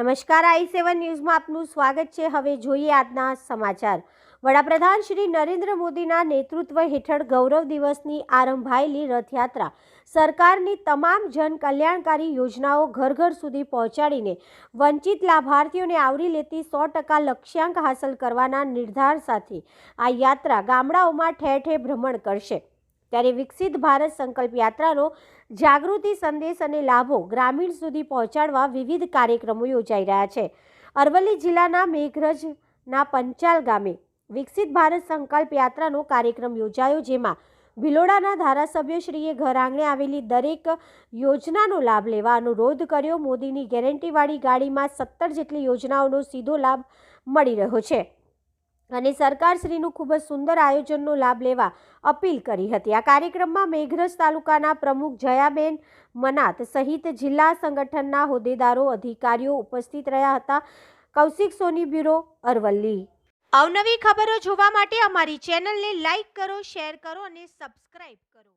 નમસ્કાર, આઈ સેવન ન્યૂઝમાં આપનું સ્વાગત છે. હવે જોઈએ આજના સમાચાર. વડાપ્રધાન શ્રી નરેન્દ્ર મોદીના નેતૃત્વ હેઠળ ગૌરવ દિવસની આરંભાયેલી રથયાત્રા. સરકારની તમામ જન કલ્યાણકારી યોજનાઓ ઘર ઘર સુધી પહોંચાડીને વંચિત લાભાર્થીઓને આવરી લેતી સો ટકા લક્ષ્યાંક હાંસલ કરવાના નિર્ધાર સાથે આ યાત્રા ગામડાઓમાં ઠેર ઠેર ભ્રમણ કરશે. ત્યારે વિકસિત ભારત સંકલ્પ યાત્રાનો જાગૃતિ સંદેશ અને લાભો ગ્રામીણ સુધી પહોંચાડવા વિવિધ કાર્યક્રમો યોજાઈ રહ્યા છે. અરવલ્લી જિલ્લાના મેઘરજના પંચાલ ગામે વિકસિત ભારત સંકલ્પ યાત્રાનો કાર્યક્રમ યોજાયો, જેમાં ભિલોડાના ધારાસભ્યશ્રીએ ઘર આંગણે આવેલી દરેક યોજનાનો લાભ લેવા અનુરોધ કર્યો. મોદીની ગેરંટીવાળી ગાડીમાં સત્તર જેટલી યોજનાઓનો સીધો લાભ મળી રહ્યો છે. અને સરકારશ્રીનું ખૂબ જ સુંદર આયોજનનો લાભ લેવા અપીલ કરી હતી. આ કાર્યક્રમમાં મેઘરજ તાલુકાના પ્રમુખ જયાબેન મનાત સહિત જિલ્લા સંગઠનના હોદ્દેદારો, અધિકારીઓ ઉપસ્થિત રહ્યા હતા. કૌશિક સોની બ્યુરો, અરવલ્લી. અવનવી ખબરો જોવા માટે અમારી ચેનલને લાઈક કરો, શેર કરો અને સબસ્ક્રાઇબ કરો.